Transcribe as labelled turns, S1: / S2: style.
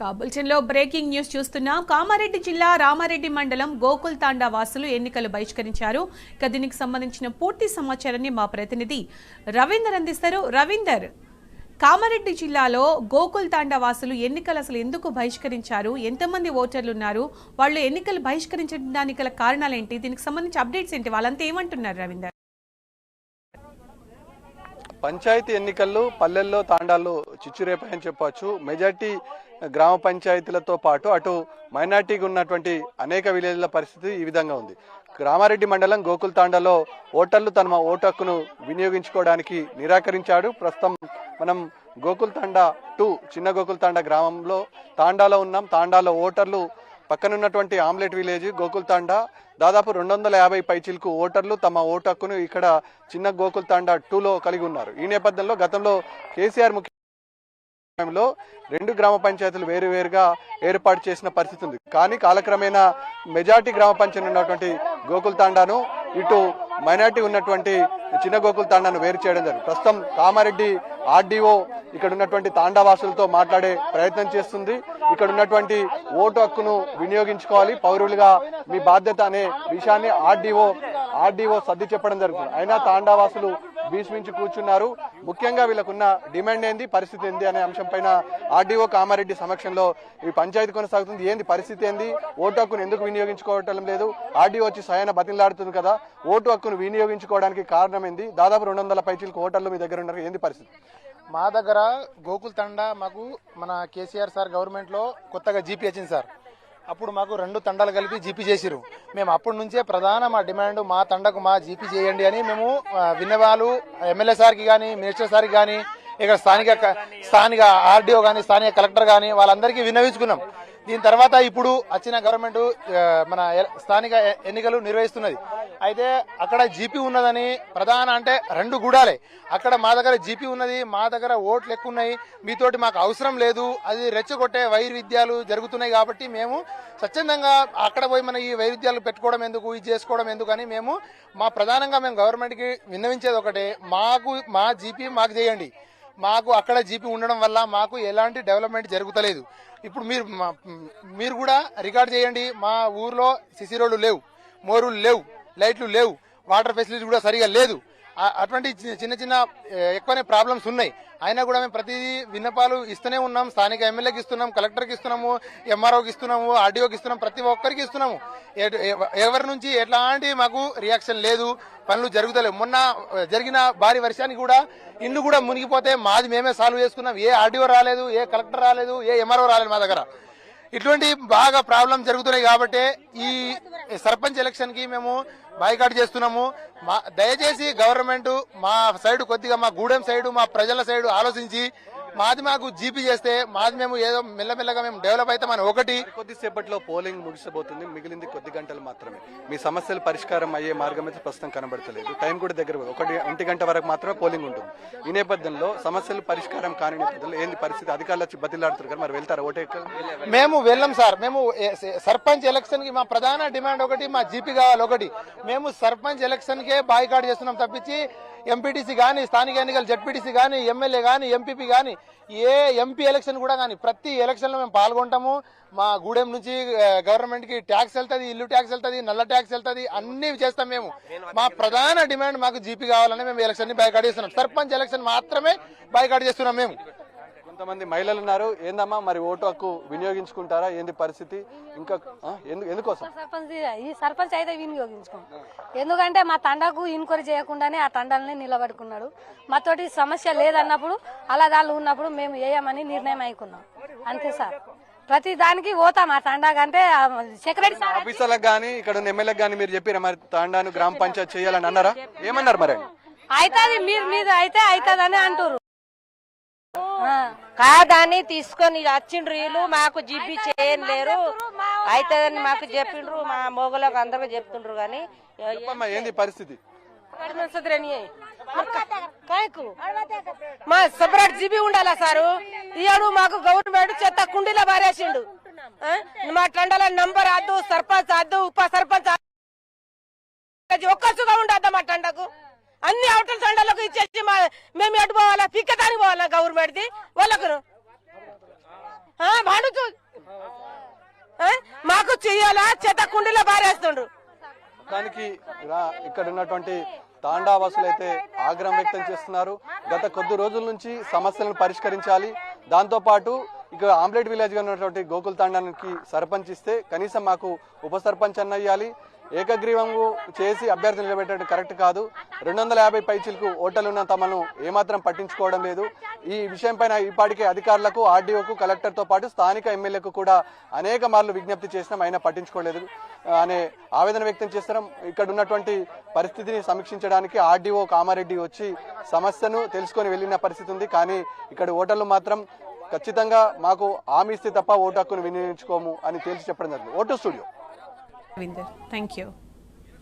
S1: కాబుల్చన్లో breaking news చూస్తున్నాం కామారెడ్డి జిల్లా రామారెడ్డి మండలం గోకుల్ తాండా వాసులు ఎన్నికలు బహిష్కరించారు. ఇక దీనికి సంబంధించిన పూర్తి సమాచారాన్ని మా ప్రతినిధి రవీందర్ అందిస్తారు. రవీందర్ కామారెడ్డి జిల్లాలో గోకుల్ తాండా వాసులు ఎన్నికలు అసలు ఎందుకు బహిష్కరించారు? ఎంతమంది ఓటర్లు ఉన్నారు? వాళ్ళు ఎన్నికలు బహిష్కరించడానికి గల కారణాలేంటి దీనికి సంబంధించి అప్డేట్స్ ఏంటి? వాళ్ళంతా ఏమంటున్నారు రవీందర్?
S2: పంచాయతీ ఎన్నికల్లో పల్లెల్లో తాండాల్లో చిచ్చురేపాయని చెప్పవచ్చు మెజార్టీ గ్రామ పంచాయతీలతో పాటు అటు మైనార్టీగా ఉన్నటువంటి అనేక విలేజ్ల పరిస్థితి ఈ విధంగా ఉంది. రామారెడ్డి మండలం గోకుల్ తాండాలో ఓటర్లు తమ ఓటు హక్కును వినియోగించుకోవడానికి నిరాకరించాడు. ప్రస్తుతం మనం గోకుల్ తాండా టూ చిన్న గోకుల్ తాండా గ్రామంలో తాండాలో ఉన్నాం. తాండాలో ఓటర్లు పక్కనున్నటువంటి ఆమ్లెట్ విలేజ్ గోకుల్ తాండా దాదాపు రెండు వందల యాభై పైచిలకు ఓటర్లు తమ ఓటు హక్కును ఇక్కడ చిన్న గోకుల్ తాండా టూలో కలిగి ఉన్నారు. ఈ నేపథ్యంలో గతంలో కేసీఆర్ ముఖ్య సమయంలో రెండు గ్రామ పంచాయతీలు వేరువేరుగా ఏర్పాటు చేసిన పరిస్థితి ఉంది. కానీ కాలక్రమేణా మెజార్టీ గ్రామ పంచాయతీ ఉన్నటువంటి గోకుల్ తాండాను ఇటు మైనార్టీ ఉన్నటువంటి చిన్న గోకుల్ తాండాను వేరు చేయడం జరిగింది. ప్రస్తుతం కామారెడ్డి ఆర్డీఓ ఇక్కడ ఉన్నటువంటి తాండావాసులతో మాట్లాడే ప్రయత్నం చేస్తుంది. ఇక్కడ ఉన్నటువంటి ఓటు హక్కును వినియోగించుకోవాలి. పౌరులుగా మీ బాధ్యత అనే విషయాన్ని ఆర్డీఓ ఆర్డీఓ సర్ది చెప్పడం జరుగుతుంది. అయినా తాండావాసులు భీష్మించి కూర్చున్నారు. ముఖ్యంగా వీళ్ళకున్న డిమాండ్ ఏంది పరిస్థితి ఏంది అనే అంశం పైన ఆర్డీఓ కామారెడ్డి సమక్షంలో ఈ పంచాయతీ కొనసాగుతుంది. ఏంది పరిస్థితి ఏంది? ఓటు హక్కును ఎందుకు వినియోగించుకోవటం లేదు? ఆర్డీఓ వచ్చి సయాన బతిలాడుతుంది కదా. ఓటు హక్కును వినియోగించుకోవడానికి కారణం ఏంది? దాదాపు రెండు వందల పైచీలకు ఓటర్లు మీ దగ్గర ఉన్నారు. ఏంది పరిస్థితి?
S3: మా దగ్గర గోకుల్ తండా మాకు మన కేసీఆర్ సార్ గవర్నమెంట్లో కొత్తగా జీపీ వచ్చింది సార్. అప్పుడు మాకు రెండు తండాలు కలిపి జీపీ చేసిరు మేము అప్పటి నుంచే ప్రధాన మా డిమాండ్ మా తండకు మా జీపీ చేయండి అని మేము విన్నవాళ్ళు ఎమ్మెల్యే సార్కి కానీ మినిస్టర్ సార్కి కానీ ఇక్కడ స్థానిక క- స్థానిక ఆర్డీఓ కానీ స్థానిక కలెక్టర్ కానీ వాళ్ళందరికీ విన్నవించుకున్నాం. దీని తర్వాత ఇప్పుడు వచ్చిన గవర్నమెంట్ మన స్థానిక ఎన్నికలు నిర్వహిస్తున్నది. అయితే అక్కడ జీపీ ఉన్నదని ప్రధాన అంటే రెండు గూడాలే. అక్కడ మా దగ్గర జీపీ ఉన్నది మా దగ్గర ఓట్లు ఎక్కువ ఉన్నాయి మీతోటి మాకు అవసరం లేదు అది రెచ్చగొట్టే వైరుధ్యాలు జరుగుతున్నాయి కాబట్టి మేము స్వచ్ఛందంగా అక్కడ పోయి మన ఈ వైరుధ్యాలు పెట్టుకోవడం ఎందుకు ఇది చేసుకోవడం ఎందుకు అని మేము మా ప్రధానంగా మేము గవర్నమెంట్కి విన్నవించేది ఒకటే మాకు మా జీపీ మాకు చేయండి. మాకు అక్కడ జీపీ ఉండడం వల్ల మాకు ఎలాంటి డెవలప్మెంట్ జరుగుతలేదు. ఇప్పుడు మీరు మా- మీరు కూడా రికార్డ్ చేయండి మా ఊర్లో సిసి రోడ్లు లేవు మోరులు లేవు లైట్లు లేవు వాటర్ ఫెసిలిటీ కూడా సరిగా లేదు. అటువంటి చిన్న చిన్న ఎక్కువనే ప్రాబ్లమ్స్ ఉన్నాయి. అయినా కూడా మేము ప్రతి విన్నపాలు ఇస్తూనే ఉన్నాం. స్థానిక ఎమ్మెల్యేకి ఇస్తున్నాం కలెక్టర్కి ఇస్తున్నాము ఎంఆర్ఓకి ఇస్తున్నాము ఆర్డీఓకి ఇస్తున్నాం ప్రతి ఒక్కరికి ఇస్తున్నాము. ఎవరి నుంచి ఎట్లాంటి మాకు రియాక్షన్ లేదు. పనులు జరుగుతలేవు. మొన్న జరిగిన భారీ వర్షానికి కూడా ఇల్లు కూడా మునిగిపోతే మాది మేమే సాల్వ్ చేసుకున్నాం. ఏ ఆర్డీఓ రాలేదు ఏ కలెక్టర్ రాలేదు ఏ ఎంఆర్ఓ రాలేదు మా దగ్గర. ఇటువంటి బాగా ప్రాబ్లం జరుగుతున్నాయి కాబట్టి ఈ సర్పంచ్ ఎలక్షన్కి మేము బాయ్కాట్ చేస్తున్నాము. మా దయచేసి గవర్నమెంట్ మా సైడ్ కొద్దిగా మా గూడెం సైడ్ మా ప్రజల సైడ్ ఆలోచించి మాది మాకు జీపీ చేస్తే మాది మేము ఏదో మెల్లమెల్లగా మేము డెవలప్ అవుతామని ఒకటి.
S2: కొద్దిసేపట్లో పోలింగ్ ముగిసిపోతుంది మిగిలింది కొద్ది గంటలు మాత్రమే. మీ సమస్యలు పరిష్కారం అయ్యే మార్గం అయితే ప్రస్తుతం కనబడతలేదు. టైం కూడా దగ్గర. ఒకటి ఒంటి గంట వరకు మాత్రమే పోలింగ్ ఉంటుంది. ఈ నేపథ్యంలో సమస్యలు పరిష్కారం కాని నేపథ్యంలో ఏంది పరిస్థితి? అధికారులు వచ్చి బతిలాడుతారు కదా మరి వెళ్తారా ఓటే
S3: మేము వెళ్ళాం సార్. మేము సర్పంచ్ ఎలక్షన్కి మా ప్రధాన డిమాండ్ ఒకటి మా జీపీ కావాలి ఒకటి. మేము సర్పంచ్ ఎలక్షన్ కే బాయ్కాట్ చేస్తున్నాం తప్పించి ఎంపీటీసీ కానీ స్థానిక ఎన్నికలు జడ్పీటీసీ కానీ ఎమ్మెల్యే కానీ ఎంపీపీ కానీ ఏ ఎంపీ ఎలక్షన్ కూడా కానీ ప్రతి ఎలక్షన్లో మేము పాల్గొంటాము. మా గూడెం నుంచి గవర్నమెంట్కి ట్యాక్స్ వెళ్తుంది ఇల్లు ట్యాక్స్ వెళ్తుంది నల్ల ట్యాక్స్ వెళ్తుంది అన్ని చేస్తాం మేము. మా ప్రధాన డిమాండ్ మాకు జీపీ కావాలని మేము ఎలక్షన్ని బైకాట్ చేస్తున్నాం. సర్పంచ్ ఎలక్షన్ మాత్రమే బైకాట్ చేస్తున్నాం మేము.
S2: కొంతమంది మహిళలు ఉన్నారు ఏందమ్మా మరి ఓటు హక్కు వినియోగించుకుంటారా ఏంది పరిస్థితి ఇంకా ఆ? ఎందు- ఎందుకోసం
S4: సర్పంచ్ ఈ సర్పంచ్ అయితే వినియోగించుకోం ఎందుకంటే మా తండకు ఇన్క్వైరీ చేయకుండానే ఆ తండాలని నిలబడుకున్నాడు మాతోటి సమస్య లేదన్నప్పుడు అలా దాళ్ళు ఉన్నప్పుడు మేము వేయమని నిర్ణయం అయికున్నాం అంతే సార్ ప్రతి దానికి పోతాం ఆ తండాకి అంటే ఆ సెక్రటరీ సార్
S2: ఆఫీసర్లకు కానీ ఇక్కడ ఉన్న ఎమ్మెల్యేకి కానీ మీరు చెప్పారా మరి తాండాను గ్రామ పంచాయతీ చేయాలని అన్నారా ఏమన్నారు మరి ఆయన?
S4: అవుతుంది మీరు మీద అయితే అవుతుందని అంటారు
S5: కాదని తీసుకొని వచ్చిండ్రు వీళ్ళు మాకు జీపీ చేయలేరు అవుతుందని మాకు చెప్పిండ్రు మా మొగలకు అందరూ చెప్తుండ్రు కానీ
S2: ఏంది పరిస్థితి?
S5: మా సపరేట్ జీబీ ఉండాలా సారు? ఇయ్యాడు మాకు గవర్నమెంట్ చెత్త కుండీలో పారేసిండు? మా తండల నంబర్ అద్దు సర్పంచ్ అద్దు ఉప సర్పంచ్. ఒక్కసుగా ఉండద్దా మా తండకు? అన్ని అవతల తండాలకు ఇచ్చేసి మేము ఎటు పోవాలా? పిక్కదానికి పోవాలా గవర్నమెంట్ది? వాళ్ళకు? భాను మాకు చెయ్యాలా? చెత్త కుండీలో పారేస్తుండ్రు.
S2: దానికి రా- ఇక్కడ ఉన్నటువంటి తాండావాసులు అయితే ఆగ్రహం వ్యక్తం చేస్తున్నారు. గత కొద్ది రోజుల నుంచి సమస్యలను పరిష్కరించాలి. దాంతో పాటు ఇక ఆమ్లెట్ విలేజ్గా ఉన్నటువంటి గోకుల్ తాండానికి సర్పంచ్ ఇస్తే కనీసం మాకు ఉప సర్పంచ్ అన్న ఏకగ్రీవము చేసి అభ్యర్థి నిలబెట్టడం కరెక్ట్ కాదు. రెండు వందల యాభై పైచీలకు ఓటర్లు ఉన్న తమను ఏమాత్రం పట్టించుకోవడం లేదు. ఈ విషయంపైన ఇప్పటికే అధికారులకు ఆర్డీఓకు కలెక్టర్తో పాటు స్థానిక ఎమ్మెల్యేకు కూడా అనేక మార్లు విజ్ఞప్తి చేసినాం అయినా పట్టించుకోలేదు. అనే ఆవేదన వ్యక్తం చేస్తున్నాం ఇక్కడ ఉన్నటువంటి పరిస్థితిని సమీక్షించడానికి ఆర్డీఓ కామారెడ్డి వచ్చి సమస్యను తెలుసుకొని వెళ్ళిన పరిస్థితి ఉంది. కానీ ఇక్కడ ఓటర్లు మాత్రం ఖచ్చితంగా మాకు హామీ ఇస్తే తప్ప ఓటు హక్కును వినియోగించుకోము అని తేల్చి చెప్పడం జరిగింది. Vote studio.
S1: Thank you.